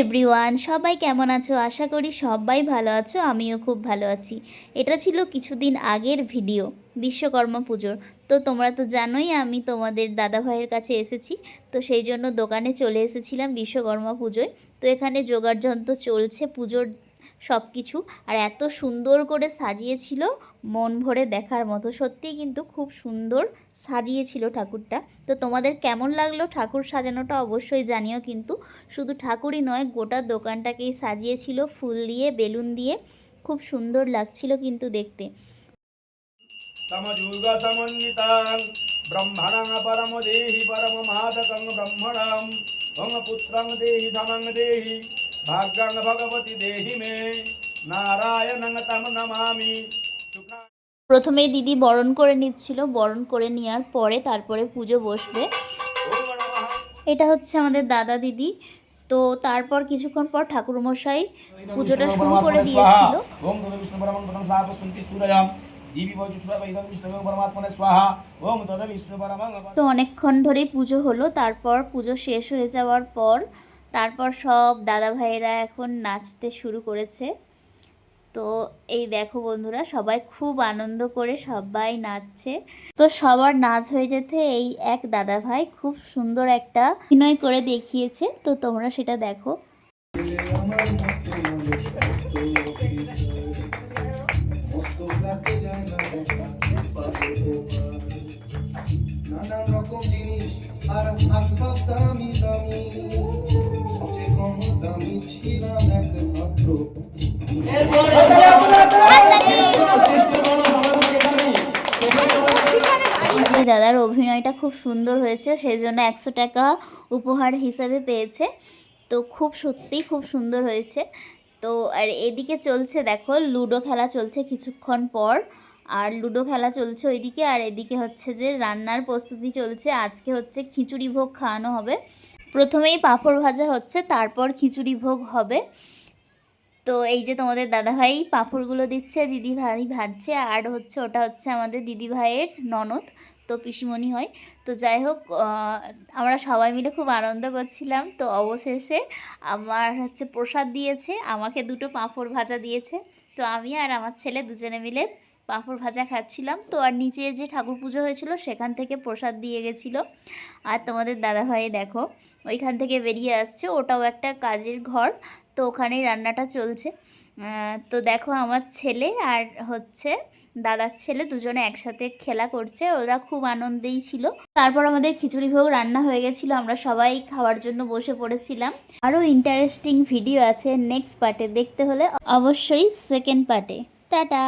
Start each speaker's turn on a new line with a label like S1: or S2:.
S1: Everyone সবাই কেমন আছো? আশা করি সবাই ভালো আছো, আমিও খুব ভালো আছি। এটা ছিল কিছুদিন আগের ভিডিও, বিশ্বকর্মা পুজোর। তো তোমরা তো জানোই আমি তোমাদের দাদা ভাইয়ের কাছে এসেছি, তো সেই জন্য দোকানে চলে এসেছিলাম বিশ্বকর্মা পুজোয়। তো এখানে জোগাড় যন্ত্র চলছে পুজোর সব কিছু আর এত সুন্দর করে সাজিয়েছিল, মন ভরে দেখার মতো। সত্যিই কিন্তু খুব সুন্দর সাজিয়েছিল ঠাকুরটা। তো তোমাদের কেমন লাগল ঠাকুর সাজানোটা অবশ্যই জানিও কিন্তু। শুধু ঠাকুরই নয়, গোটা দোকানটাকেই সাজিয়েছিল ফুল দিয়ে, বেলুন দিয়ে। খুব সুন্দর লাগছিল কিন্তু দেখতে।
S2: পরম দেহি পরম মাদকং দেহি ধমং দেহি। भाग्यं भगवति देहि मे नारायणं तं नमामि सुखा
S1: প্রথমেই দিদি বরণ করে নিচ্ছিল বরণ করে নেওয়ার পরে তারপরে পুজো বসবে
S2: ॐ नमः
S1: এটা হচ্ছে আমাদের দাদা দিদি তো তারপর কিছুক্ষণ পর ঠাকুরমশাই পুজোটা শুরু করে দিয়েছিল
S2: ওম তদ বিষ্ণু পরমং পদং সাপস্তুন্তি সূরয়াম দিবি বচুষুরা বৈদং বিষ্ণু পরমাত্মনে স্বাহা ওম তদ বিষ্ণু পরমং
S1: তো অনেকক্ষণ ধরেই পুজো হলো তারপর পুজো শেষ হয়ে যাওয়ার পর তারপর সব দাদা ভাইয়েরা এখন নাচতে শুরু করেছে। তো এই দেখো বন্ধুরা, সবাই খুব আনন্দ করে সবাই নাচছে। তো সবার নাচ হয়ে যেতে এই এক দাদা ভাই খুব সুন্দর একটা অভিনয় করে দেখিয়েছে। তো তোমরা সেটা দেখো।
S3: নানান রকম জিনিস আর আসবাব দামি
S1: দাদার অভিনয়টা খুব সুন্দর হয়েছে সেই জন্য একশো টাকা উপহার হিসাবে পেয়েছে। তো খুব সত্যিই খুব সুন্দর হয়েছে। তো আর এদিকে চলছে দেখো, লুডো খেলা চলছে কিছুক্ষণ পর। আর লুডো খেলা চলছে ওইদিকে, আর এদিকে হচ্ছে যে রান্নার প্রস্তুতি চলছে। আজকে হচ্ছে খিচুড়ি ভোগ খাওয়ানো হবে। প্রথমেই পাঁপড় ভাজা হচ্ছে, তারপর খিচুড়ি ভোগ হবে। তো এই যে তোমাদের দাদাভাই পাঁপড়গুলো দিচ্ছে দিদি ভাই ভাজছে, আর হচ্ছে ওটা হচ্ছে আমাদের দিদি ভাইয়ের ননদ, তো পিসিমণি হয়। তো যাই হোক আমরা সবাই মিলে খুব আনন্দ করছিলাম। তো অবশেষে আমার হচ্ছে প্রসাদ দিয়েছে, আমাকে দুটো পাঁপড় ভাজা দিয়েছে। তো আমি আর আমার ছেলে দুজনে মিলে পাঁপড় ভাজা খাচ্ছিলাম। তো আর নিচে যে ঠাকুর পুজো হয়েছিল, সেখান থেকে প্রসাদ দিয়ে গেছিল। আর তোমাদের দাদাভাই দেখো, ওইখান থেকে বেরিয়ে আসছে। ওটাও একটা কাজের ঘর, তো ওখানেই রান্নাটা চলছে। তো দেখো আমার ছেলে আর হচ্ছে দাদার ছেলে দুজনে একসাথে খেলা করছে। ওরা খুব আনন্দেই ছিল। তারপর আমাদের খিচুড়ি ভোগ রান্না হয়ে গেছিল। আমরা সবাই খাওয়ার জন্য বসে পড়েছিলাম। আরও ইন্টারেস্টিং ভিডিও আছে নেক্সট পার্টে দেখতে হলে অবশ্যই সেকেন্ড পার্টে টাটা!